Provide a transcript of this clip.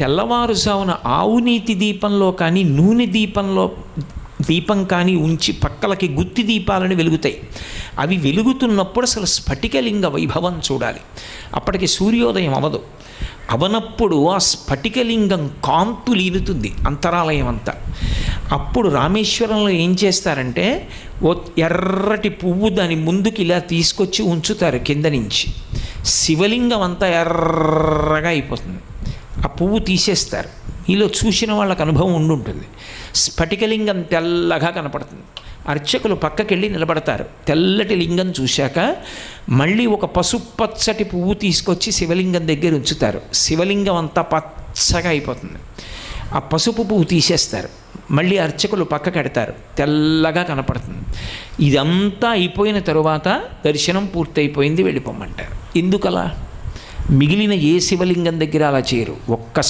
తెల్లవారుజామున ఆవునీతి దీపంలో కానీ నూనె దీపంలో దీపం కానీ ఉంచి పక్కలకి గుత్తి దీపాలని వెలుగుతాయి. అవి వెలుగుతున్నప్పుడు అసలు స్ఫటికలింగ వైభవం చూడాలి. అప్పటికి సూర్యోదయం అవదు. అవనప్పుడు ఆ స్ఫటికలింగం కాంతు లీనుతుంది అంతరాలయం అంతా. అప్పుడు రామేశ్వరంలో ఏం చేస్తారంటే ఓ ఎర్రటి పువ్వు దాని ముందుకి ఇలా తీసుకొచ్చి ఉంచుతారు కింద నుంచి. శివలింగం అంతా ఎర్రగా అయిపోతుంది. ఆ పువ్వు తీసేస్తారు. మీలో చూసిన వాళ్ళకి అనుభవం ఉండుంటుంది స్ఫటికలింగం తెల్లగా కనపడుతుంది. అర్చకులు పక్కకెళ్ళి నిలబడతారు. తెల్లటి లింగం చూశాక మళ్ళీ ఒక పసుపచ్చటి పువ్వు తీసుకొచ్చి శివలింగం దగ్గర ఉంచుతారు. శివలింగం అంతా పచ్చగా అయిపోతుంది. ఆ పసుపు పువ్వు తీసేస్తారు. మళ్ళీ అర్చకులు పక్కకెడతారు తెల్లగా కనపడుతుంది. ఇదంతా అయిపోయిన తరువాత దర్శనం పూర్తయిపోయింది వెళ్ళిపోమంటారు. ఎందుకలా? మిగిలిన ఏ శివలింగం దగ్గర అలా చేయరు ఒక్క